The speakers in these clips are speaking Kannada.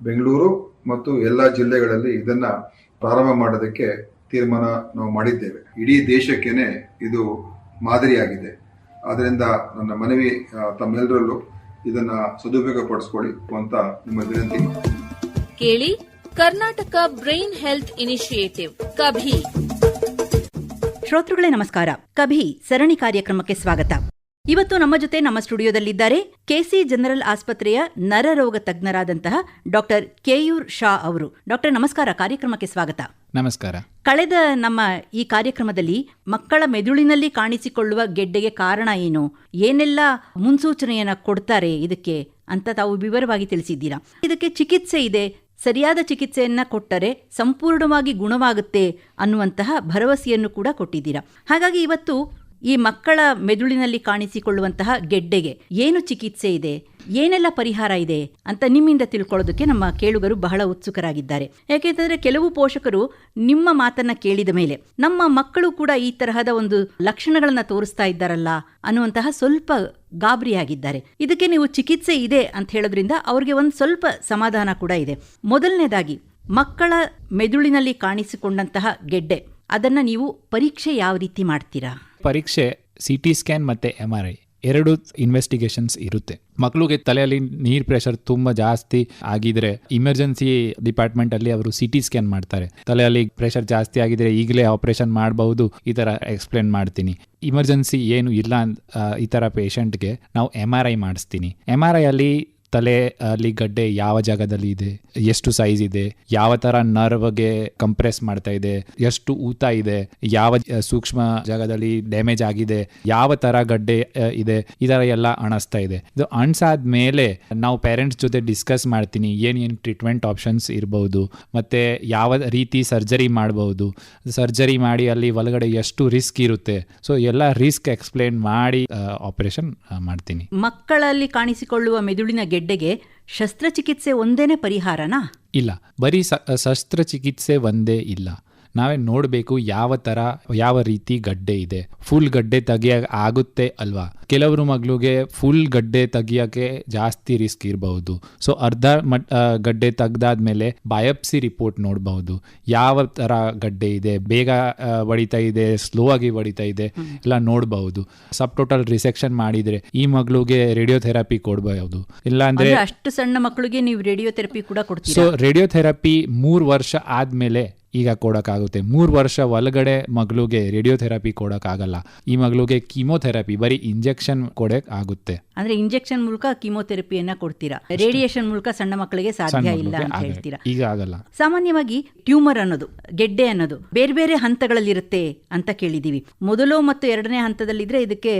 ಬೆಂಗಳೂರು ಮತ್ತು ಎಲ್ಲ ಜಿಲ್ಲೆಗಳಲ್ಲಿ ಇದನ್ನ ಪ್ರಾರಂಭ ಮಾಡೋದಕ್ಕೆ ತೀರ್ಮಾನ ನಾವು ಮಾಡಿದ್ದೇವೆ. ಇಡೀ ದೇಶಕ್ಕೇನೆ ಇದು ಮಾದರಿಯಾಗಿದೆ. ಆದ್ರಿಂದ ನನ್ನ ಮನವಿ ತಮ್ಮೆಲ್ಲರಲ್ಲೂ ಇದನ್ನ ಸದುಪಯೋಗ ಪಡಿಸ್ಕೊಳ್ಳಿ ಅಂತ ನಿಮ್ಮ ವಿನಂತಿ. ಕೇಳಿ Karnataka brain health initiative KaBHI. ಶ್ರೋತೃಗಳೇ ನಮಸ್ಕಾರ. ಕಭಿ ಸರಣಿ ಕಾರ್ಯಕ್ರಮಕ್ಕೆ ಸ್ವಾಗತ. ಇವತ್ತು ನಮ್ಮ ಜೊತೆ ನಮ್ಮ ಸ್ಟುಡಿಯೋದಲ್ಲಿದ್ದಾರೆ ಕೆಸಿ ಜನರಲ್ ಆಸ್ಪತ್ರೆಯ ನರರೋಗ ತಜ್ಞರಾದಂತಹ ಡಾಕ್ಟರ್ ಕೆಯೂರ್ ಶಾ ಅವರು. ಡಾಕ್ಟರ್ ನಮಸ್ಕಾರ. ಕಾರ್ಯಕ್ರಮಕ್ಕೆ ಸ್ವಾಗತ. ನಮಸ್ಕಾರ. ಕಳೆದ ನಮ್ಮ ಈ ಕಾರ್ಯಕ್ರಮದಲ್ಲಿ ಮಕ್ಕಳ ಮೆದುಳಿನಲ್ಲಿ ಕಾಣಿಸಿಕೊಳ್ಳುವ ಗೆಡ್ಡೆಗೆ ಕಾರಣ ಏನು? ಏನೆಲ್ಲ ಮುನ್ಸೂಚನೆಯನ್ನ ಕೊಡ್ತಾರೆ ಇದಕ್ಕೆ ಅಂತ ತಾವು ವಿವರವಾಗಿ ತಿಳಿಸಿದ್ದೀರಾ? ಇದಕ್ಕೆ ಚಿಕಿತ್ಸೆ ಇದೆ. ಸರಿಯಾದ ಚಿಕಿತ್ಸೆಯನ್ನ ಕೊಟ್ಟರೆ ಸಂಪೂರ್ಣವಾಗಿ ಗುಣವಾಗುತ್ತೆ ಅನ್ನುವಂತಹ ಭರವಸೆಯನ್ನು ಕೂಡ ಕೊಟ್ಟಿದ್ದೀರಾ? ಹಾಗಾಗಿ ಇವತ್ತು ಈ ಮಕ್ಕಳ ಮೆದುಳಿನಲ್ಲಿ ಕಾಣಿಸಿಕೊಳ್ಳುವಂತಹ ಗೆಡ್ಡೆಗೆ ಏನು ಚಿಕಿತ್ಸೆ ಇದೆ, ಏನೆಲ್ಲ ಪರಿಹಾರ ಇದೆ ಅಂತ ನಿಮ್ಮಿಂದ ತಿಳ್ಕೊಳ್ಳೋದಕ್ಕೆ ನಮ್ಮ ಕೇಳುಗರು ಬಹಳ ಉತ್ಸುಕರಾಗಿದ್ದಾರೆ. ಯಾಕೆಂತಂದ್ರೆ ಕೆಲವು ಪೋಷಕರು ನಿಮ್ಮ ಮಾತನ್ನ ಕೇಳಿದ ಮೇಲೆ ನಮ್ಮ ಮಕ್ಕಳು ಕೂಡ ಈ ತರಹದ ಒಂದು ಲಕ್ಷಣಗಳನ್ನ ತೋರಿಸ್ತಾ ಇದ್ದಾರಲ್ಲ ಅನ್ನುವಂತಹ ಸ್ವಲ್ಪ ಗಾಬರಿಯಾಗಿದ್ದಾರೆ. ಇದಕ್ಕೆ ನೀವು ಚಿಕಿತ್ಸೆ ಇದೆ ಅಂತ ಹೇಳೋದ್ರಿಂದ ಅವ್ರಿಗೆ ಒಂದು ಸ್ವಲ್ಪ ಸಮಾಧಾನ ಕೂಡ ಇದೆ. ಮೊದಲನೇದಾಗಿ, ಮಕ್ಕಳ ಮೆದುಳಿನಲ್ಲಿ ಕಾಣಿಸಿಕೊಂಡಂತಹ ಗೆಡ್ಡೆ, ಅದನ್ನ ನೀವು ಪರೀಕ್ಷೆ ಯಾವ ರೀತಿ ಮಾಡ್ತೀರಾ? ಪರೀಕ್ಷೆ ಸಿ ಟಿ ಸ್ಕ್ಯಾನ್ ಮತ್ತು ಎಂ ಆರ್ ಐ ಎರಡು ಇನ್ವೆಸ್ಟಿಗೇಷನ್ಸ್ ಇರುತ್ತೆ. ಮಕ್ಕಳಿಗೆ ತಲೆಯಲ್ಲಿ ನೀರ್ ಪ್ರೆಷರ್ ತುಂಬಾ ಜಾಸ್ತಿ ಆಗಿದ್ರೆ ಇಮರ್ಜೆನ್ಸಿ ಡಿಪಾರ್ಟ್ಮೆಂಟ್ ಅಲ್ಲಿ ಅವರು ಸಿ ಟಿ ಸ್ಕ್ಯಾನ್ ಮಾಡ್ತಾರೆ. ತಲೆಯಲ್ಲಿ ಪ್ರೆಷರ್ ಜಾಸ್ತಿ ಆಗಿದ್ರೆ ಈಗಲೇ ಆಪರೇಷನ್ ಮಾಡಬಹುದು, ಈ ತರ ಎಕ್ಸ್ಪ್ಲೇನ್ ಮಾಡ್ತೀನಿ. ಇಮರ್ಜೆನ್ಸಿ ಏನು ಇಲ್ಲ ಈ ತರ ಪೇಷಂಟ್ಗೆ ನಾವು ಎಂ ಆರ್ ಐ ಮಾಡಿಸ್ತೀನಿ. ಎಂ ಆರ್ ಐ ಅಲ್ಲಿ ತಲೆ ಅಲ್ಲಿ ಗಡ್ಡೆ ಯಾವ ಜಾಗದಲ್ಲಿ ಇದೆ, ಎಷ್ಟು ಸೈಜ್ ಇದೆ, ಯಾವ ತರ ನರ್ವ್ಗೆ ಕಂಪ್ರೆಸ್ ಮಾಡ್ತಾ ಇದೆ, ಎಷ್ಟು ಊತ ಇದೆ, ಯಾವ ಸೂಕ್ಷ್ಮ ಜಾಗದಲ್ಲಿ ಡ್ಯಾಮೇಜ್ ಆಗಿದೆ, ಯಾವ ತರ ಗಡ್ಡೆ ಇದೆ, ಈ ತರ ಎಲ್ಲ ಅಣಿಸ್ತಾ ಇದೆ. ಇದು ಅಣ್ಸಾದ್ಮೇಲೆ ನಾವು ಪೇರೆಂಟ್ಸ್ ಜೊತೆ ಡಿಸ್ಕಸ್ ಮಾಡ್ತೀನಿ, ಏನ್ ಏನ್ ಟ್ರೀಟ್ಮೆಂಟ್ ಆಪ್ಷನ್ಸ್ ಇರಬಹುದು ಮತ್ತೆ ಯಾವ ರೀತಿ ಸರ್ಜರಿ ಮಾಡಬಹುದು ಸರ್ಜರಿ ಮಾಡಿ ಅಲ್ಲಿ ಒಳಗಡೆ ಎಷ್ಟು ರಿಸ್ಕ್ ಇರುತ್ತೆ ಸೊ ಎಲ್ಲ ರಿಸ್ಕ್ ಎಕ್ಸ್ಪ್ಲೇನ್ ಮಾಡಿ ಆಪರೇಷನ್ ಮಾಡ್ತೀನಿ. ಮಕ್ಕಳಲ್ಲಿ ಕಾಣಿಸಿಕೊಳ್ಳುವ ಮೆದುಳಿನ ಗೆಡ್ಡೆಗೆ ಶಸ್ತ್ರಚಿಕಿತ್ಸೆ ಒಂದೇನೆ ಪರಿಹಾರನಾ? ಇಲ್ಲ ಬರೀ ಶಸ್ತ್ರಚಿಕಿತ್ಸೆ ಒಂದೇ ಇಲ್ಲ. ನಾವೇ ನೋಡಬೇಕು ಯಾವ ತರ ಯಾವ ರೀತಿ ಗಡ್ಡೆ ಇದೆ. ಫುಲ್ ಗಡ್ಡೆ ತೆಗಿಯಕ್ ಆಗುತ್ತೆ ಅಲ್ವಾ? ಕೆಲವರು ಮಗಳಿಗೆ ಫುಲ್ ಗಡ್ಡೆ ತೆಗಿಯೋಕ್ಕೆ ಜಾಸ್ತಿ ರಿಸ್ಕ್ ಇರಬಹುದು. ಸೊ ಅರ್ಧ ಮಟ್ ಗಡ್ಡೆ ತೆಗ್ದಾದ್ಮೇಲೆ ಬಯೋಪ್ಸಿ ರಿಪೋರ್ಟ್ ನೋಡಬಹುದು. ಯಾವ ತರ ಗಡ್ಡೆ ಇದೆ ಬೇಗ ಬಡಿತಾ ಹೊಡಿತಾ ಇದೆ ಸ್ಲೋ ಆಗಿ ಹೊಡಿತಾ ಇದೆ ಎಲ್ಲ ನೋಡಬಹುದು. ಸಬ್ ಟೋಟಲ್ ರಿಸೆಕ್ಷನ್ ಮಾಡಿದ್ರೆ ಈ ಮಗಳಿಗೆ ರೇಡಿಯೋಥೆರಪಿ ಕೊಡಬಹುದು. ಇಲ್ಲ ಅಂದ್ರೆ ಅಷ್ಟು ಸಣ್ಣ ಮಕ್ಕಳಿಗೆ ನೀವು ರೇಡಿಯೋಥೆರಪಿ ಕೂಡ ಸೊ ಕೊಡ್ತೀರಾ ರೇಡಿಯೋಥೆರಪಿ ಮೂರು ವರ್ಷ ಆದ್ಮೇಲೆ ಈಗ ಕೊಡೋಕ್ಕಾಗುತ್ತೆ. ಮೂರು ವರ್ಷ ಒಳಗಡೆ ಮಗಳಿಗೆ ರೇಡಿಯೋಥೆರಪಿ ಕೊಡೋಕ್ಕಾಗಲ್ಲ. ಈ ಮಗಳಿಗೆ ಕೀಮೋಥೆರಪಿ ಬರೀ ಇಂಜೆಕ್ಷನ್ ಕೊಡಕ್ ಆಗುತ್ತೆ ಅಂದ್ರೆ ಇಂಜೆಕ್ಷನ್ ಮೂಲಕ ಕೀಮೋಥೆರಪಿಯನ್ನ ಕೊಡ್ತೀರಾ? ರೇಡಿಯೇಷನ್ ಮೂಲಕ ಸಣ್ಣ ಮಕ್ಕಳಿಗೆ ಸಾಧ್ಯ ಇಲ್ಲ ಅಂತ ಹೇಳ್ತೀರಾ? ಈಗ ಆಗಲ್ಲ. ಸಾಮಾನ್ಯವಾಗಿ ಟ್ಯೂಮರ್ ಅನ್ನೋದು ಗೆಡ್ಡೆ ಅನ್ನೋದು ಬೇರೆ ಬೇರೆ ಹಂತಗಳಲ್ಲಿರುತ್ತೆ ಅಂತ ಕೇಳಿದೀವಿ ಮೊದಲು ಮತ್ತು ಎರಡನೇ ಹಂತದಲ್ಲಿದ್ರೆ ಇದಕ್ಕೆ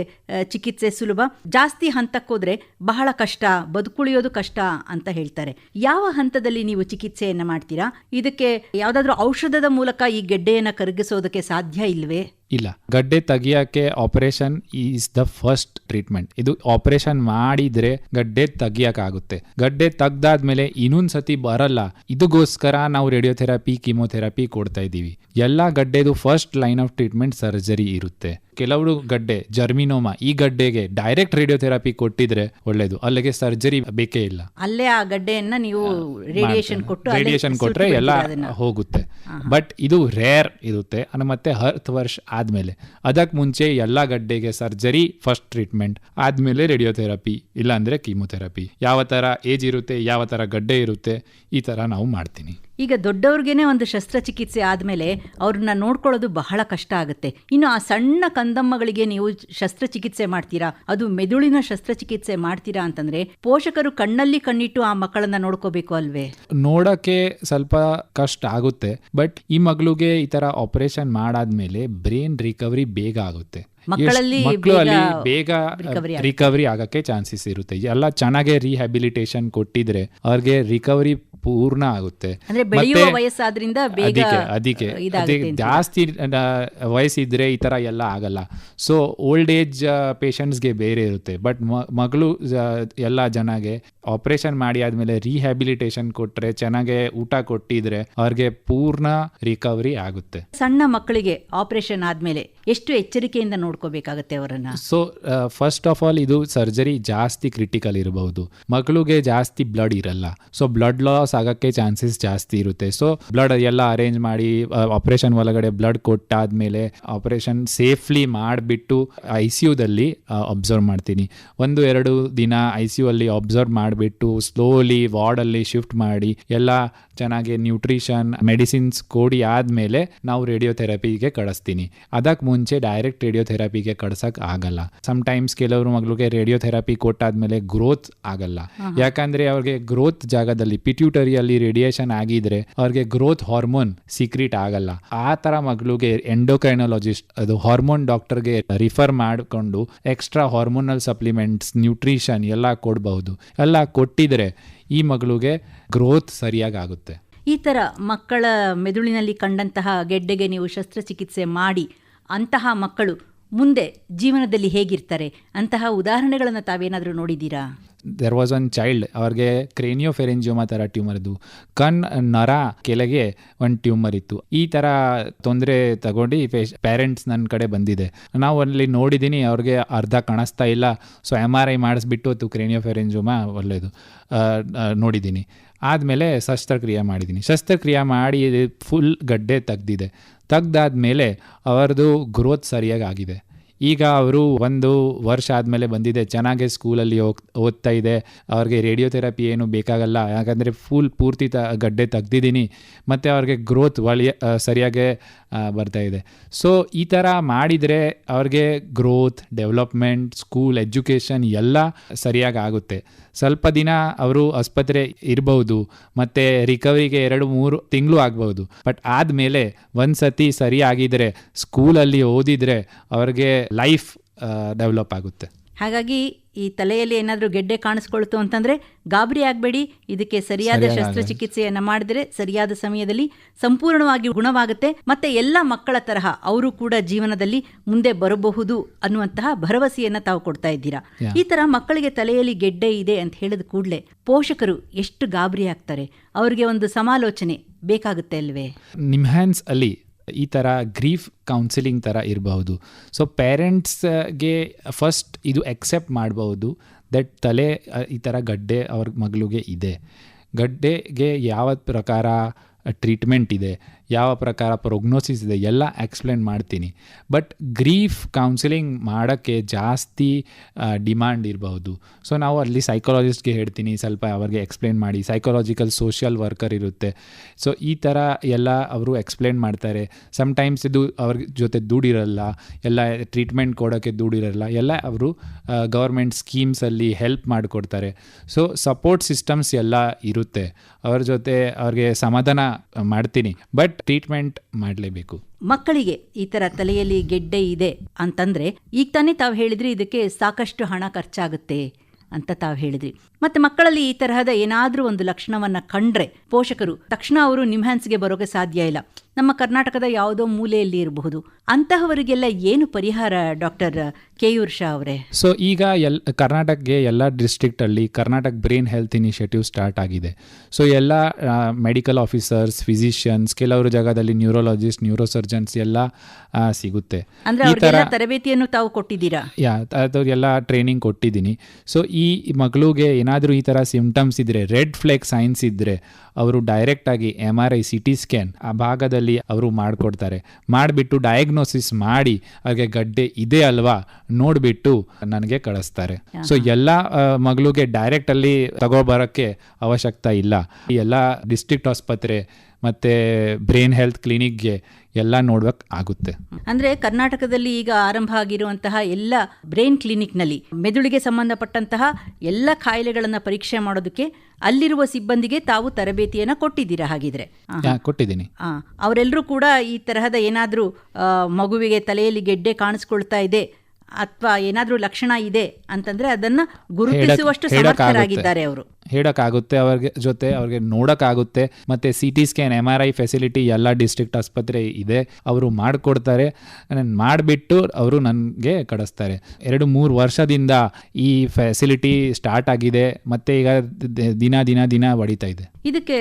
ಚಿಕಿತ್ಸೆ ಸುಲಭ. ಜಾಸ್ತಿ ಹಂತಕ್ಕೋದ್ರೆ ಬಹಳ ಕಷ್ಟ ಬದುಕುಳಿಯೋದು ಕಷ್ಟ ಅಂತ ಹೇಳ್ತಾರೆ. ಯಾವ ಹಂತದಲ್ಲಿ ನೀವು ಚಿಕಿತ್ಸೆಯನ್ನ ಮಾಡ್ತೀರಾ? ಇದಕ್ಕೆ ಯಾವ್ದಾದ್ರೂ ಔಷಧದ ಮೂಲಕ ಈ ಗೆಡ್ಡೆಯನ್ನು ಕರಗಿಸೋದಕ್ಕೆ ಸಾಧ್ಯ ಇಲ್ವೇ? ಇಲ್ಲ. ಗಡ್ಡೆ ತೆಗಿಯಕ್ಕೆ operation is the first treatment ಇದು ಆಪರೇಷನ್ ಮಾಡಿದ್ರೆ ಗಡ್ಡೆ ತೆಗಿಯಕ್ಕಾಗುತ್ತೆ. ಗಡ್ಡೆ ತೆಗ್ದಾದ್ಮೇಲೆ ಇನ್ನೊಂದ್ ಸತಿ ಬರಲ್ಲ. ಇದಕ್ಕೋಸ್ಕರ ನಾವು ರೇಡಿಯೋಥೆರಪಿ ಕೀಮೋಥೆರಪಿ ಕೊಡ್ತಾ ಇದ್ದೀವಿ. ಎಲ್ಲಾ ಗಡ್ಡೆದು first line of treatment surgery ಇರುತ್ತೆ. ಕೆಲವರು ಗಡ್ಡೆ ಜರ್ಮಿನೋಮಾ ಈ ಗಡ್ಡೆಗೆ ಡೈರೆಕ್ಟ್ ರೇಡಿಯೋಥೆರಪಿ ಕೊಟ್ಟಿದ್ರೆ ಒಳ್ಳೇದು. ಅಲ್ಲಿಗೆ ಸರ್ಜರಿ ಬೇಕೇ ಇಲ್ಲ. ಅಲ್ಲೇ ಆ ಗಡ್ಡೆಯನ್ನ ನೀವು ರೇಡಿಯೇಷನ್ ಕೊಟ್ಟು ರೇಡಿಯೇಷನ್ ಕೊಟ್ರೆ ಎಲ್ಲ ಹೋಗುತ್ತೆ. ಬಟ್ ಇದು ರೇರ್ ಇರುತ್ತೆ. ಮತ್ತೆ ಹತ್ತು ವರ್ಷ ಆದ್ಮೇಲೆ. ಅದಕ್ಕೆ ಮುಂಚೆ ಎಲ್ಲ ಗಡ್ಡೆಗೆ ಸರ್ಜರಿ ಫಸ್ಟ್ ಟ್ರೀಟ್ಮೆಂಟ್ ಆದಮೇಲೆ ರೇಡಿಯೋಥೆರಪಿ ಇಲ್ಲಾಂದರೆ ಕೀಮೊಥೆರಪಿ ಯಾವ ಥರ ಏಜ್ ಇರುತ್ತೆ, ಯಾವ ಥರ ಗಡ್ಡೆ ಇರುತ್ತೆ, ಈ ಥರ ನಾವು ಮಾಡ್ತೀನಿ. ಈಗ ದೊಡ್ಡವ್ರಿಗೇನೆ ಒಂದು ಶಸ್ತ್ರಚಿಕಿತ್ಸೆ ಆದಮೇಲೆ ಅವ್ರನ್ನ ನೋಡ್ಕೊಳ್ಳೋದು ಬಹಳ ಕಷ್ಟ ಆಗುತ್ತೆ. ಇನ್ನು ಆ ಸಣ್ಣ ಕಂದಮ್ಮಗಳಿಗೆ ನೀವು ಶಸ್ತ್ರಚಿಕಿತ್ಸೆ ಮಾಡ್ತೀರಾ? ಅದು ಮೆದುಳಿನ ಶಸ್ತ್ರಚಿಕಿತ್ಸೆ ಮಾಡ್ತೀರಾ ಅಂತಂದ್ರೆ ಪೋಷಕರು ಕಣ್ಣಲ್ಲಿ ಕಣ್ಣಿಟ್ಟು ಆ ಮಕ್ಕಳನ್ನ ನೋಡ್ಕೋಬೇಕು ಅಲ್ವೇ? ನೋಡಕ್ಕೆ ಸ್ವಲ್ಪ ಕಷ್ಟ ಆಗುತ್ತೆ. ಬಟ್ ಈ ಮಗಳಿಗೆ ಈ ತರ ಆಪರೇಷನ್ ಮಾಡಾದ್ಮೇಲೆ ಬ್ರೈನ್ ರಿಕವರಿ ಬೇಗ ಆಗುತ್ತೆ. ಮಕ್ಕಳಲ್ಲಿ ಬೇಗ ರಿಕವರಿ ಆಗಕ್ಕೆ ಚಾನ್ಸಸ್ ಇರುತ್ತೆ. ಎಲ್ಲ ಚೆನ್ನಾಗೆ ರಿಹ್ಯಾಬಿಲಿಟೇಷನ್ ಕೊಟ್ಟಿದ್ರೆ ಅವ್ರಿಗೆ ರಿಕವರಿ ಪೂರ್ಣ ಆಗುತ್ತೆ. ಅದಕ್ಕೆ. ಜಾಸ್ತಿ ವಯಸ್ಸಿದ್ರೆ ಈ ತರ ಎಲ್ಲ ಆಗಲ್ಲ. ಸೊ ಓಲ್ಡ್ ಏಜ್ ಪೇಷಂಟ್ಸ್ಗೆ ಬೇರೆ ಇರುತ್ತೆ. ಬಟ್ ಮಗಳು ಎಲ್ಲ ಜನಗೆ ಆಪರೇಷನ್ ಮಾಡಿ ಆದ್ಮೇಲೆ ರಿಹ್ಯಾಬಿಲಿಟೇಷನ್ ಕೊಟ್ರೆ ಚೆನ್ನಾಗೆ ಊಟ ಕೊಟ್ಟಿದ್ರೆ ಅವ್ರಿಗೆ ಪೂರ್ಣ ರಿಕವರಿ ಆಗುತ್ತೆ. ಸಣ್ಣ ಮಕ್ಕಳಿಗೆ ಆಪರೇಷನ್ ಆದ್ಮೇಲೆ ಎಷ್ಟು ಎಚ್ಚರಿಕೆಯಿಂದ ನೋಡ್ಕೋಬೇಕಾಗತ್ತೆ ಅವರನ್ನ. ಸೊ ಫಸ್ಟ್ ಆಫ್ ಆಲ್ ಇದು ಸರ್ಜರಿ ಜಾಸ್ತಿ ಕ್ರಿಟಿಕಲ್ ಇರಬಹುದು. ಮಕ್ಕಳಿಗೆ ಜಾಸ್ತಿ ಬ್ಲಡ್ ಇರಲ್ಲ. ಸೊ ಬ್ಲಡ್ ಲಾಸ್ ಆಗಕ್ಕೆ ಚಾನ್ಸಸ್ ಜಾಸ್ತಿ ಇರುತ್ತೆ. ಸೊ ಬ್ಲಡ್ ಎಲ್ಲ ಅರೇಂಜ್ ಮಾಡಿ ಆಪರೇಷನ್ ಒಳಗಡೆ ಬ್ಲಡ್ ಕೊಟ್ಟಾದ್ಮೇಲೆ ಆಪರೇಷನ್ ಸೇಫ್ಲಿ ಮಾಡಿಬಿಟ್ಟು ಐ ಸಿ ಯುದಲ್ಲಿ ಅಬ್ಸರ್ವ್ ಮಾಡ್ತೀನಿ. ಒಂದು, ಎರಡು ದಿನ ಐ ಸಿ ಯು ಅಲ್ಲಿ ಅಬ್ಸರ್ವ್ ಮಾಡಿಬಿಟ್ಟು ಸ್ಲೋಲಿ ವಾರ್ಡಲ್ಲಿ ಶಿಫ್ಟ್ ಮಾಡಿ, ಎಲ್ಲ ಚೆನ್ನಾಗಿ ನ್ಯೂಟ್ರಿಷನ್ ಮೆಡಿಸಿನ್ಸ್ ಕೊಡಿ ಆದ್ಮೇಲೆ ನಾವು ರೇಡಿಯೋಥೆರಪಿಗೆ ಕಳಿಸ್ತೀನಿ. ಅದಕ್ಕೆ ಮುಂಚೆ ಡೈರೆಕ್ಟ್ ರೇಡಿಯೋಥೆರಪಿಗೆ ಕಡ್ಸಕ್ ಆಗಲ್ಲ. ಟೈಮ್ಸ್ ಕೆಲವರು ಮಗಳಿಗೆ ರೇಡಿಯೋಥೆರಪಿ ಕೊಟ್ಟಾದ್ಮೇಲೆ ಗ್ರೋತ್ ಆಗಲ್ಲ. ಯಾಕಂದ್ರೆ ಅವ್ರಿಗೆ ಗ್ರೋತ್ ಜಾಗದಲ್ಲಿ ಪಿಟ್ಯೂಟರಿಯಲ್ಲಿ ರೇಡಿಯೇಷನ್ ಆಗಿದ್ರೆ ಅವ್ರಿಗೆ ಗ್ರೋತ್ ಹಾರ್ಮೋನ್ ಸೀಕ್ರೆಟ್ ಆಗಲ್ಲ. ಆ ತರ ಮಗಳಿಗೆ ಎಂಡೋಕ್ರೈನಾಲಜಿಸ್ಟ್ ಅದು ಹಾರ್ಮೋನ್ ಡಾಕ್ಟರ್ಗೆ ರಿಫರ್ ಮಾಡಿಕೊಂಡು ಎಕ್ಸ್ಟ್ರಾ ಹಾರ್ಮೋನಲ್ ಸಪ್ಲಿಮೆಂಟ್ಸ್ ನ್ಯೂಟ್ರಿಷನ್ ಎಲ್ಲ ಕೊಡಬಹುದು. ಎಲ್ಲ ಕೊಟ್ಟಿದ್ರೆ ಈ ಮಗಳಿಗೆ ಗ್ರೋತ್ ಸರಿಯಾಗಿ ಆಗುತ್ತೆ. ಈ ತರ ಮಕ್ಕಳ ಮೆದುಳಿನಲ್ಲಿ ಕಂಡಂತಹ ಗೆಡ್ಡೆಗೆ ನೀವು ಶಸ್ತ್ರಚಿಕಿತ್ಸೆ ಮಾಡಿ ಅಂತಹ ಮಕ್ಕಳು ಮುಂದೆ ಜೀವನದಲ್ಲಿ ಹೇಗಿರ್ತಾರೆ? ಅಂತಹ ಉದಾಹರಣೆಗಳನ್ನು ತಾವೇನಾದರೂ ನೋಡಿದ್ದೀರಾ? ದೆರ್ ವಾಸ್ ಒನ್ ಚೈಲ್ಡ್ ಅವ್ರಿಗೆ ಕ್ರೇನಿಯೋ ಫೆರೆಂಜಿಯೋಮಾ ಥರ ಟ್ಯೂಮರ್ ಇದ್ದು, ಕಣ್ ನರ ಕೆಳಗೆ ಒಂದು ಟ್ಯೂಮರ್ ಇತ್ತು. ಈ ಥರ ತೊಂದರೆ ತಗೊಂಡು ಪೇರೆಂಟ್ಸ್ ನನ್ನ ಕಡೆ ಬಂದಿದೆ. ನಾವು ಅಲ್ಲಿ ನೋಡಿದ್ದೀನಿ ಅವ್ರಿಗೆ ಅರ್ಧ ಕಾಣಿಸ್ತಾ ಇಲ್ಲ. ಸೊ ಎಂ ಆರ್ ಐ ಮಾಡಿಸ್ಬಿಟ್ಟು ಅದು ಕ್ರೇನಿಯೋ ಫೆರೆಂಜಿಯೋಮಾ ಒಳ್ಳೆಯದು ನೋಡಿದ್ದೀನಿ ಆದಮೇಲೆ ಶಸ್ತ್ರಕ್ರಿಯೆ ಮಾಡಿದ್ದೀನಿ. ಶಸ್ತ್ರಕ್ರಿಯೆ ಮಾಡಿ ಫುಲ್ ಗಡ್ಡೆ ತೆಗ್ದಿದೆ. ತೆಗ್ದಾದ್ಮೇಲೆ ಅವರದು ಗ್ರೋತ್ ಸರಿಯಾಗಿ ಆಗಿದೆ ಈಗ ಅವರು ಒಂದು ವರ್ಷ ಆದಮೇಲೆ ಬಂದಿದೆ. ಚೆನ್ನಾಗೆ ಸ್ಕೂಲಲ್ಲಿ ಹೋಗ್, ಓದ್ತಾ ಇದೆ. ಅವ್ರಿಗೆ ರೇಡಿಯೋಥೆರಪಿ ಏನು ಬೇಕಾಗಲ್ಲ. ಯಾಕಂದರೆ ಫುಲ್ ಪೂರ್ತಿ ತ, ಗಡ್ಡೆ ತೆಗ್ದಿದ್ದೀನಿ. ಮತ್ತು ಅವ್ರಿಗೆ ಗ್ರೋತ್ ಒಳ್ಳೆಯ ಸರಿಯಾಗಿ ಬರ್ತಾ ಇದೆ. ಸೊ ಈ ಥರ ಮಾಡಿದರೆ ಅವ್ರಿಗೆ ಗ್ರೋತ್ ಡೆವಲಪ್ಮೆಂಟ್ ಸ್ಕೂಲ್ ಎಜುಕೇಷನ್ ಎಲ್ಲ ಸರಿಯಾಗಿ ಆಗುತ್ತೆ. ಸ್ವಲ್ಪ ದಿನ ಅವರು ಆಸ್ಪತ್ರೆ ಇರಬಹುದು, ಮತ್ತು ರಿಕವರಿಗೆ ಎರಡು, ಮೂರು ತಿಂಗಳು ಆಗ್ಬೋದು ಬಟ್ ಆದಮೇಲೆ ಒಂದು ಸತಿ ಸರಿಯಾಗಿದ್ದರೆ ಸ್ಕೂಲಲ್ಲಿ ಓದಿದರೆ ಅವ್ರಿಗೆ ಲೈಫ್ ಡೆವಲಪ್ ಆಗುತ್ತೆ. ಹಾಗಾಗಿ ಈ ತಲೆಯಲ್ಲಿ ಏನಾದರೂ ಗೆಡ್ಡೆ ಕಾಣಿಸ್ಕೊಳ್ತು ಅಂತಂದ್ರೆ ಗಾಬರಿ ಆಗಬೇಡಿ. ಇದಕ್ಕೆ ಸರಿಯಾದ ಶಸ್ತ್ರಚಿಕಿತ್ಸೆಯನ್ನು ಮಾಡಿದ್ರೆ ಸರಿಯಾದ ಸಮಯದಲ್ಲಿ ಸಂಪೂರ್ಣವಾಗಿ ಗುಣವಾಗುತ್ತೆ. ಮತ್ತೆ ಎಲ್ಲ ಮಕ್ಕಳ ತರಹ ಅವರು ಕೂಡ ಜೀವನದಲ್ಲಿ ಮುಂದೆ ಬರಬಹುದು ಅನ್ನುವಂತಹ ಭರವಸೆಯನ್ನ ತಾವು ಕೊಡ್ತಾ ಇದ್ದೀರಾ. ಈ ತರ ಮಕ್ಕಳಿಗೆ ತಲೆಯಲ್ಲಿ ಗೆಡ್ಡೆ ಇದೆ ಅಂತ ಹೇಳಿದ ಕೂಡಲೇ ಪೋಷಕರು ಎಷ್ಟು ಗಾಬರಿ ಆಗ್ತಾರೆ. ಅವರಿಗೆ ಒಂದು ಸಮಾಲೋಚನೆ ಬೇಕಾಗುತ್ತೆ ಅಲ್ವೇ? ನಿಮ್ಹ್ಯಾನ್ಸ್ ಅಲ್ಲಿ ಈ ಥರ ಗ್ರೀಫ್ ಕೌನ್ಸಿಲಿಂಗ್ ಥರ ಇರಬಹುದು. ಸೊ ಪೇರೆಂಟ್ಸ್ಗೆ ಫಸ್ಟ್ ಇದು ಎಕ್ಸೆಪ್ಟ್ ಮಾಡಬಹುದು ದಟ್ ತಲೆ ಈ ಥರ ಗಡ್ಡೆ ಅವ್ರ ಮಗಳಿಗೆ ಇದೆ. ಗಡ್ಡೆಗೆ ಯಾವ ಪ್ರಕಾರ ಟ್ರೀಟ್ಮೆಂಟ್ ಇದೆ. ಯಾವ ಪ್ರಕಾರ ಪ್ರೊಗ್ನೋಸಿಸ್ ಇದೆ ಎಲ್ಲ ಎಕ್ಸ್ಪ್ಲೇನ್ ಮಾಡ್ತೀನಿ. ಬಟ್ ಗ್ರೀಫ್ ಕೌನ್ಸಿಲಿಂಗ್ ಮಾಡೋಕ್ಕೆ ಜಾಸ್ತಿ ಡಿಮ್ಯಾಂಡ್ ಇರಬಹುದು. ಸೊ ನಾವು ಅಲ್ಲಿ ಸೈಕಾಲಜಿಸ್ಟ್ಗೆ ಹೇಳ್ತೀನಿ, ಸ್ವಲ್ಪ ಅವ್ರಿಗೆ ಎಕ್ಸ್ಪ್ಲೇನ್ ಮಾಡಿ. ಸೈಕಾಲಜಿಕಲ್ ಸೋಷಿಯಲ್ ವರ್ಕರ್ ಇರುತ್ತೆ. ಸೊ ಈ ಥರ ಎಲ್ಲ ಅವರು ಎಕ್ಸ್ಪ್ಲೇನ್ ಮಾಡ್ತಾರೆ. ಸಮ್ಟೈಮ್ಸ್ ಇದು ಅವ್ರ ಜೊತೆ ದುಡ್ಡಿರಲ್ಲ ಎಲ್ಲ ಟ್ರೀಟ್ಮೆಂಟ್ ಕೊಡೋಕ್ಕೆ ದುಡ್ಡಿರಲ್ಲ ಎಲ್ಲ ಅವರು ಗೌರ್ಮೆಂಟ್ ಸ್ಕೀಮ್ಸಲ್ಲಿ ಹೆಲ್ಪ್ ಮಾಡಿಕೊಡ್ತಾರೆ. ಸೊ ಸಪೋರ್ಟ್ ಸಿಸ್ಟಮ್ಸ್ ಎಲ್ಲ ಇರುತ್ತೆ. ಅವ್ರ ಜೊತೆ ಅವ್ರಿಗೆ ಸಮಾಧಾನ ಮಾಡ್ತೀನಿ. ಬಟ್ ಟ್ರೀಟ್ಮೆಂಟ್ ಮಾಡಲೇಬೇಕು. ಮಕ್ಕಳಿಗೆ ಈ ತರ ತಲೆಯಲ್ಲಿ ಗೆಡ್ಡೆ ಇದೆ ಅಂತಂದ್ರೆ, ಈಗ ತಾನೇ ತಾವು ಹೇಳಿದ್ರಿ ಇದಕ್ಕೆ ಸಾಕಷ್ಟು ಹಣ ಖರ್ಚಾಗುತ್ತೆ ಅಂತ ತಾವು ಹೇಳಿದ್ರಿ. ಮತ್ತೆ ಮಕ್ಕಳಲ್ಲಿ ಈ ತರಹದ ಏನಾದರೂ ಒಂದು ಲಕ್ಷಣವನ್ನ ಕಂಡ್ರೆ ಪೋಷಕರು ತಕ್ಷಣ ಅವರು ನಿಮ್ಹ್ಯಾನ್ಸ್ಗೆ ಬರೋಕೆ ಸಾಧ್ಯ ಇಲ್ಲ. ನಮ್ಮ ಕರ್ನಾಟಕದ ಯಾವುದೋ ಮೂಲೆಯಲ್ಲಿ ಇರಬಹುದು. ಅಂತಹವರಿಗೆಲ್ಲ ಏನು ಪರಿಹಾರ ಡಾಕ್ಟರ್ ಕೆಯೂರ್ ಶಾ ಅವರೇ? ಸೊ ಈಗ ಎಲ್ ಕರ್ನಾಟಕಗೆ ಎಲ್ಲ ಡಿಸ್ಟ್ರಿಕ್ಟಲ್ಲಿ Karnataka brain health initiative start ಆಗಿದೆ. ಸೊ ಎಲ್ಲ ಮೆಡಿಕಲ್ ಆಫೀಸರ್ಸ್ ಫಿಸಿಷಿಯನ್ಸ್ ಕೆಲವರು ಜಾಗದಲ್ಲಿ ನ್ಯೂರೋಲಜಿಸ್ಟ್ ನ್ಯೂರೋಸರ್ಜನ್ಸ್ ಎಲ್ಲ ಸಿಗುತ್ತೆ. ಅಂದ್ರೆ ಈ ಅವ್ರಿಗೆಲ್ಲ ತರಬೇತಿಯನ್ನು ತಾವು ಕೊಟ್ಟಿದ್ದೀರಾ? ಯಾ ಅದವ್ರಿಗೆಲ್ಲ ಟ್ರೈನಿಂಗ್ ಕೊಟ್ಟಿದ್ದೀನಿ. ಸೊ ಈ ಮಗಳಿಗೆ ಏನಾದರೂ ಈ ಥರ ಸಿಮ್ಟಮ್ಸ್ ಇದ್ದರೆ ರೆಡ್ ಫ್ಲೆಕ್ ಸೈನ್ಸ್ ಇದ್ದರೆ ಅವರು ಡೈರೆಕ್ಟಾಗಿ M R I C T scan ಆ ಭಾಗದಲ್ಲಿ ಅವರು ಮಾಡಿಕೊಡ್ತಾರೆ. ಮಾಡಿಬಿಟ್ಟು ಡಯಾಗ್ನೋಸಿಸ್ ಮಾಡಿ ಅವ್ರಿಗೆ ಗಡ್ಡೆ ಇದೆ ಅಲ್ವಾ ನೋಡಿಬಿಟ್ಟು ನನಗೆ ಕಳಿಸ್ತಾರೆ. ಸೊ ಎಲ್ಲ ಮಗಳಿಗೆ ಡೈರೆಕ್ಟ್ ಅಲ್ಲಿ ತಗೊಬರೋಕ್ಕೆ ಅವಶ್ಯಕತೆ ಇಲ್ಲ. ಎಲ್ಲ ಡಿಸ್ಟ್ರಿಕ್ಟ್ ಆಸ್ಪತ್ರೆ ಮತ್ತು ಬ್ರೈನ್ ಹೆಲ್ತ್ ಕ್ಲಿನಿಕ್ಗೆ ಎಲ್ಲ ನೋಡ್ಬೇಕು ಆಗುತ್ತೆ. ಅಂದ್ರೆ ಕರ್ನಾಟಕದಲ್ಲಿ ಈಗ ಆರಂಭ ಆಗಿರುವಂತಹ ಎಲ್ಲ ಬ್ರೈನ್ ಕ್ಲಿನಿಕ್ನಲ್ಲಿ ಮೆದುಳಿಗೆ ಸಂಬಂಧಪಟ್ಟಂತಹ ಎಲ್ಲ ಕಾಯಿಲೆಗಳನ್ನ ಪರೀಕ್ಷೆ ಮಾಡೋದಕ್ಕೆ ಅಲ್ಲಿರುವ ಸಿಬ್ಬಂದಿಗೆ ತಾವು ತರಬೇತಿಯನ್ನ ಕೊಟ್ಟಿದ್ದೀರಾ ಹಾಗಿದ್ರೆ? ಕೊಟ್ಟಿದ್ದೀನಿ. ಅವರೆಲ್ಲರೂ ಕೂಡ ಈ ತರಹದ ಏನಾದರೂ ಮಗುವಿಗೆ ತಲೆಯಲ್ಲಿ ಗೆಡ್ಡೆ ಕಾಣಿಸ್ಕೊಳ್ತಾ ಇದೆ ಅಥವಾ ಏನಾದರೂ ಲಕ್ಷಣ ಇದೆ ಅಂತಂದ್ರೆ ಅದನ್ನ ಗುರುತಿಸುವಷ್ಟು ಸಮರ್ಥರಾಗಿದ್ದಾರೆ ಅವರು. ಹೇಳೋಕ್ಕಾಗುತ್ತೆ ಅವ್ರಿಗೆ ಜೊತೆ ಅವ್ರಿಗೆ ನೋಡೋಕ್ಕಾಗುತ್ತೆ. ಮತ್ತು C T scan M R I facility ಎಲ್ಲ ಡಿಸ್ಟ್ರಿಕ್ಟ್ ಆಸ್ಪತ್ರೆ ಇದೆ. ಅವರು ಮಾಡಿಕೊಡ್ತಾರೆ. ನಾನು ಮಾಡಿಬಿಟ್ಟು ಅವರು ನನಗೆ ಕಳಿಸ್ತಾರೆ. ಎರಡು ಮೂರು ವರ್ಷದಿಂದ ಈ ಫೆಸಿಲಿಟಿ ಸ್ಟಾರ್ಟ್ ಆಗಿದೆ. ಮತ್ತು ಈಗ ದಿನ ದಿನ ದಿನ ಹೊಡಿತಾ ಇದೆ. ಇದಕ್ಕೆ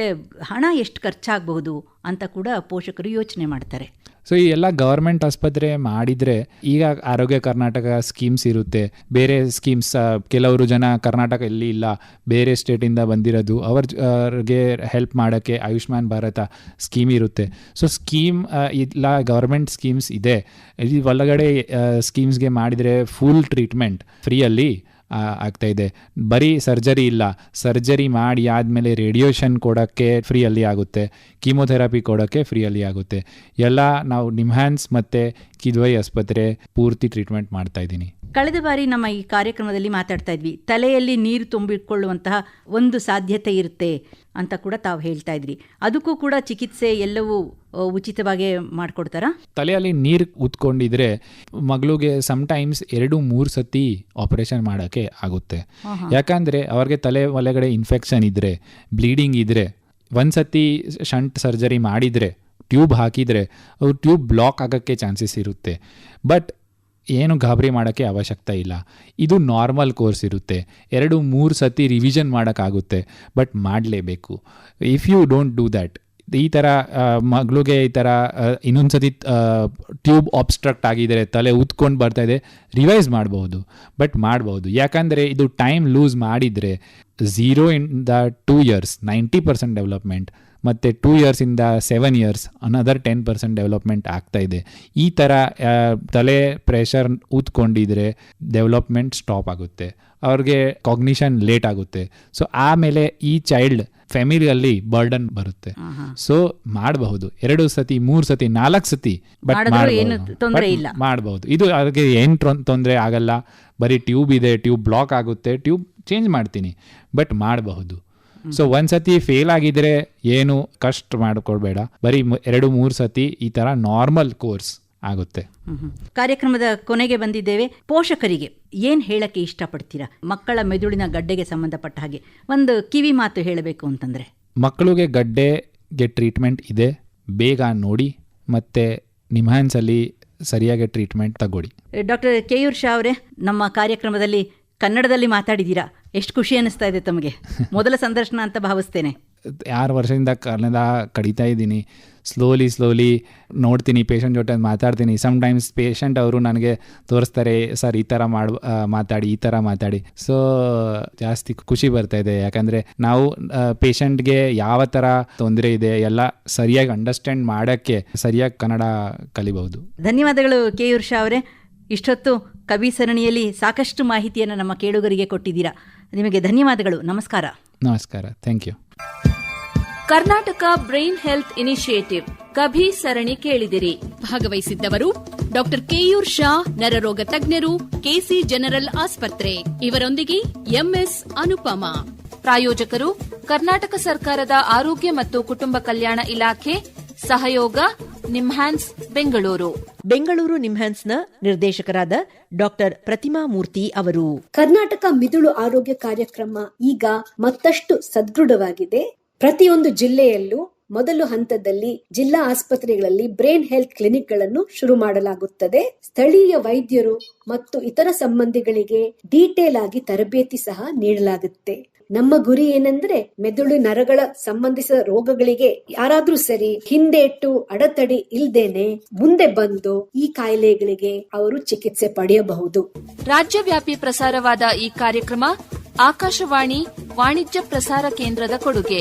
ಹಣ ಎಷ್ಟು ಖರ್ಚಾಗಬಹುದು ಅಂತ ಕೂಡ ಪೋಷಕರು ಯೋಚನೆ ಮಾಡ್ತಾರೆ. ಸೊ ಈ ಎಲ್ಲ ಗೌರ್ಮೆಂಟ್ ಆಸ್ಪತ್ರೆ ಮಾಡಿದರೆ ಈಗ ಆರೋಗ್ಯ ಕರ್ನಾಟಕ ಸ್ಕೀಮ್ಸ್ ಇರುತ್ತೆ. ಬೇರೆ ಸ್ಕೀಮ್ಸ್ ಕೆಲವರು ಜನ ಕರ್ನಾಟಕ ಇಲ್ಲಿ. ಇಲ್ಲ ಬೇರೆ ಸ್ಟೇಟಿಂದ ಬಂದಿರೋದು, ಅವ್ರ ಅವ್ರಿಗೆ ಹೆಲ್ಪ್ ಮಾಡೋಕ್ಕೆ ಆಯುಷ್ಮಾನ್ ಭಾರತ ಸ್ಕೀಮ್ ಇರುತ್ತೆ. ಸೊ ಸ್ಕೀಮ್ ಇಲ್ಲ ಗೌರ್ಮೆಂಟ್ ಸ್ಕೀಮ್ಸ್ ಇದೆ. ಈ ಒಳಗಡೆ ಸ್ಕೀಮ್ಸ್ಗೆ ಮಾಡಿದರೆ ಫುಲ್ ಟ್ರೀಟ್ಮೆಂಟ್ ಫ್ರೀಯಲ್ಲಿ ಆಗ್ತಾ ಇದೆ. ಬರೀ ಸರ್ಜರಿ ಇಲ್ಲ ಸರ್ಜರಿ ಮಾಡಿ ಆದಮೇಲೆ ರೇಡಿಯೇಷನ್ ಕೊಡೋಕ್ಕೆ ಫ್ರೀಯಲ್ಲಿ ಆಗುತ್ತೆ. ಕೀಮೊಥೆರಪಿ ಕೊಡೋಕ್ಕೆ ಫ್ರೀಯಲ್ಲಿ ಆಗುತ್ತೆ. ಎಲ್ಲ ನಾವು ನಿಮ್ಹ್ಯಾನ್ಸ್ ಮತ್ತು ಕಿದ್ವೈ ಆಸ್ಪತ್ರೆ ಪೂರ್ತಿ ಟ್ರೀಟ್ಮೆಂಟ್ ಮಾಡ್ತಾ ಇದ್ದೀನಿ. ಕಳೆದ ಬಾರಿ ನಮ್ಮ ಈ ಕಾರ್ಯಕ್ರಮದಲ್ಲಿ ಮಾತಾಡ್ತಾ ಇದ್ವಿ. ತಲೆಯಲ್ಲಿ ನೀರು ತುಂಬಿಕೊಳ್ಳುವಂತಹ ಒಂದು ಸಾಧ್ಯತೆ ಇರುತ್ತೆ ಅಂತ ಕೂಡ ತಾವು ಹೇಳ್ತಾ ಇದ್ರಿ. ಅದಕ್ಕೂ ಕೂಡ ಚಿಕಿತ್ಸೆ ಎಲ್ಲವೂ ಉಚಿತವಾಗಿ ಮಾಡಿಕೊಡ್ತಾರಾ? ತಲೆಯಲ್ಲಿ ನೀರು ಉತ್ಕೊಂಡಿದ್ರೆ ಮಗಳಿಗೆ ಸಮಟೈಮ್ಸ್ ಎರಡು ಮೂರು ಸತಿ ಆಪರೇಷನ್ ಮಾಡೋಕ್ಕೆ ಆಗುತ್ತೆ. ಯಾಕಂದರೆ ಅವ್ರಿಗೆ ತಲೆ ಒಳಗಡೆ ಇನ್ಫೆಕ್ಷನ್ ಇದ್ರೆ ಬ್ಲೀಡಿಂಗ್ ಇದ್ರೆ ಒಂದು ಸತಿ ಶಂಟ್ ಸರ್ಜರಿ ಮಾಡಿದರೆ ಟ್ಯೂಬ್ ಹಾಕಿದರೆ ಅವ್ರು ಟ್ಯೂಬ್ ಬ್ಲಾಕ್ ಆಗೋಕ್ಕೆ ಚಾನ್ಸಸ್ ಇರುತ್ತೆ. ಬಟ್ ಏನು ಗಾಬರಿ ಮಾಡೋಕ್ಕೆ ಅವಶ್ಯಕತೆ ಇಲ್ಲ. ಇದು ನಾರ್ಮಲ್ ಕೋರ್ಸ್ ಇರುತ್ತೆ. ಎರಡು, ಮೂರು ಸತಿ ರಿವಿಷನ್ ಮಾಡೋಕ್ಕಾಗುತ್ತೆ ಬಟ್ ಮಾಡಲೇಬೇಕು. If you don't do that ಈ ಥರ ಮಗಳಿಗೆ ಈ ಥರ ಇನ್ನೊಂದು ಸತಿ ಟ್ಯೂಬ್ ಆಬ್ಸ್ಟ್ರಕ್ಟ್ ಆಗಿದ್ದಾರೆ ತಲೆ ಉತ್ಕೊಂಡು ಬರ್ತಾ ಇದೆ ರಿವೈಸ್ ಮಾಡಬಹುದು ಬಟ್ ಮಾಡ್ಬೋದು ಯಾಕಂದರೆ ಇದು ಟೈಮ್ ಲೂಸ್ ಮಾಡಿದರೆ ಝೀರೋ ಇಂದ two years ninety percent development ಮತ್ತು two ಇಯರ್ಸಿಂದ seven years another ten percent development ಆಗ್ತಾ ಇದೆ. ಈ ಥರ ತಲೆ ಪ್ರೆಷರ್ ಊದ್ಕೊಂಡಿದ್ರೆ ಡೆವಲಪ್ಮೆಂಟ್ ಸ್ಟಾಪ್ ಆಗುತ್ತೆ. ಅವ್ರಿಗೆ ಕಾಗ್ನಿಷನ್ ಲೇಟ್ ಆಗುತ್ತೆ. ಸೊ ಆಮೇಲೆ ಈ ಚೈಲ್ಡ್ ಫ್ಯಾಮಿಲಿಯಲ್ಲಿ ಬರ್ಡನ್ ಬರುತ್ತೆ. ಸೊ ಮಾಡಬಹುದು. ಎರಡು ಸತಿ ಮೂರು ಸತಿ ನಾಲ್ಕು ಸತಿ ಬಟ್. ಮಾಡಬಹುದು. ಇದು ಅದಕ್ಕೆ ಏನು ತೊಂದರೆ ಆಗಲ್ಲ. ಬರೀ ಟ್ಯೂಬ್ ಇದೆ ಟ್ಯೂಬ್ ಬ್ಲಾಕ್ ಆಗುತ್ತೆ. ಟ್ಯೂಬ್ ಚೇಂಜ್ ಮಾಡ್ತೀನಿ. ಬಟ್ ಮಾಡಬಹುದು. ಸೊ ಒಂದ್ಸತಿ ಫೇಲ್ ಆಗಿದ್ರೆ ಏನು ಕಷ್ಟ ಮಾಡ್ಕೊಳ್ಬೇಡ. ಬರೀ ಎರಡು ಮೂರು ಸತಿ ಈ ತರ ನಾರ್ಮಲ್ ಕೋರ್ಸ್ ಆಗುತ್ತೆ. ಕಾರ್ಯಕ್ರಮದ ಕೊನೆಗೆ ಬಂದಿದ್ದೇವೆ. ಪೋಷಕರಿಗೆ ಏನ್ ಹೇಳಕ್ಕೆ ಇಷ್ಟಪಡ್ತೀರಾ? ಮಕ್ಕಳ ಮೆದುಳಿನ ಗಡ್ಡೆಗೆ ಸಂಬಂಧಪಟ್ಟ ಹಾಗೆ. ಒಂದು ಕಿವಿ ಮಾತು ಹೇಳಬೇಕು ಅಂತಂದ್ರೆ. ಮಕ್ಕಳಿಗೆ ಗಡ್ಡೆಗೆ ಟ್ರೀಟ್ಮೆಂಟ್ ಇದೆ. ಬೇಗ ನೋಡಿ ಮತ್ತೆ ನಿಮ್ಹಾನ್ಸಲ್ಲಿ ಸರಿಯಾಗಿ ಟ್ರೀಟ್ಮೆಂಟ್ ತಗೊಳ್ಳಿ. ಡಾಕ್ಟರ್ ಕೆಯೂರ್ ಶಾ ಅವರೇ ನಮ್ಮ ಕಾರ್ಯಕ್ರಮದಲ್ಲಿ ಕನ್ನಡದಲ್ಲಿ ಮಾತಾಡಿದ್ದೀರಾ ಎಷ್ಟು ಖುಷಿ ಅನಿಸ್ತಾ ಇದೆ ತಮಗೆ. ಮೊದಲ ಸಂದರ್ಶನ ಅಂತ ಭಾವಿಸ್ತೇನೆ. ಆರು ವರ್ಷದಿಂದ ಕನ್ನಡ ಕಡಿತಾ ಇದ್ದೀನಿ. ಸ್ಲೋಲಿ ಸ್ಲೋಲಿ ನೋಡ್ತೀನಿ ಪೇಷಂಟ್ ಜೊತೆ ಮಾತಾಡ್ತೀನಿ. ಸಮ್ಟೈಮ್ಸ್ ಪೇಷಂಟ್ ಅವರು ನನಗೆ ತೋರಿಸ್ತಾರೆ ಸರ್ ಈ ಥರ ಮಾಡ್ ಮಾತಾಡಿ ಈ ಥರ ಮಾತಾಡಿ. ಸೊ ಜಾಸ್ತಿ ಖುಷಿ ಬರ್ತಾ ಇದೆ. ಯಾಕಂದರೆ ನಾವು ಪೇಷಂಟ್ಗೆ ಯಾವ ಥರ ತೊಂದರೆ ಇದೆ ಎಲ್ಲ ಸರಿಯಾಗಿ ಅಂಡರ್ಸ್ಟ್ಯಾಂಡ್ ಮಾಡೋಕ್ಕೆ ಸರಿಯಾಗಿ ಕನ್ನಡ ಕಲಿಬಹುದು. ಧನ್ಯವಾದಗಳು ಕೆ. ಯುರ್ಷಾ ಅವರೇ. ಇಷ್ಟೊತ್ತು ಕವಿ ಸರಣಿಯಲ್ಲಿ ಸಾಕಷ್ಟು ಮಾಹಿತಿಯನ್ನು ನಮ್ಮ ಕೇಳುಗರಿಗೆ ಕೊಟ್ಟಿದ್ದೀರಾ. ನಿಮಗೆ ಧನ್ಯವಾದಗಳು. ನಮಸ್ಕಾರ. ನಮಸ್ಕಾರ. Thank you Karnataka brain health initiative KaBHI ಸರಣಿ ಕೇಳಿದಿರಿ. ಭಾಗವಹಿಸಿದ್ದವರು ಡಾಕ್ಟರ್ ಕೆಯೂರ್ ಶಾ ನರರೋಗ ತಜ್ಞರು ಕೆಸಿ ಜನರಲ್ ಆಸ್ಪತ್ರೆ. ಇವರೊಂದಿಗೆ ಎಂಎಸ್ ಅನುಪಮ. ಪ್ರಾಯೋಜಕರು ಕರ್ನಾಟಕ ಸರ್ಕಾರದ ಆರೋಗ್ಯ ಮತ್ತು ಕುಟುಂಬ ಕಲ್ಯಾಣ ಇಲಾಖೆ ಸಹಯೋಗ ನಿಮ್ಹ್ಯಾನ್ಸ್ ಬೆಂಗಳೂರು. ಬೆಂಗಳೂರು ನಿಮ್ಹಾನ್ಸ್ನ ನಿರ್ದೇಶಕರಾದ ಡಾಕ್ಟರ್ ಪ್ರತಿಮಾ ಮೂರ್ತಿ ಅವರು. ಕರ್ನಾಟಕ ಮಿದುಳು ಆರೋಗ್ಯ ಕಾರ್ಯಕ್ರಮ ಈಗ ಮತ್ತಷ್ಟು ಸದೃಢವಾಗಿದೆ. ಪ್ರತಿಯೊಂದು ಜಿಲ್ಲೆಯಲ್ಲೂ ಮೊದಲು ಹಂತದಲ್ಲಿ ಜಿಲ್ಲಾ ಆಸ್ಪತ್ರೆಗಳಲ್ಲಿ ಬ್ರೈನ್ ಹೆಲ್ತ್ ಕ್ಲಿನಿಕ್ಗಳನ್ನು ಶುರು ಮಾಡಲಾಗುತ್ತದೆ. ಸ್ಥಳೀಯ ವೈದ್ಯರು ಮತ್ತು ಇತರ ಸಂಬಂಧಿಗಳಿಗೆ ಡೀಟೇಲ್ ಆಗಿ ತರಬೇತಿ ಸಹ ನೀಡಲಾಗುತ್ತೆ. ನಮ್ಮ ಗುರಿ ಏನಂದ್ರೆ ಮೆದುಳು ನರಗಳ ಸಂಬಂಧಿಸಿದ ರೋಗಗಳಿಗೆ ಯಾರಾದ್ರೂ ಸರಿ ಹಿಂದೇಟು ಅಡತಡಿ ಇಲ್ದೇನೆ ಮುಂದೆ ಬಂದು ಈ ಕಾಯಿಲೆಗಳಿಗೆ ಅವರು ಚಿಕಿತ್ಸೆ ಪಡೆಯಬಹುದು. ರಾಜ್ಯವ್ಯಾಪಿ ಪ್ರಸಾರವಾದ ಈ ಕಾರ್ಯಕ್ರಮ ಆಕಾಶವಾಣಿ ವಾಣಿಜ್ಯ ಪ್ರಸಾರ ಕೇಂದ್ರದ ಕೊಡುಗೆ.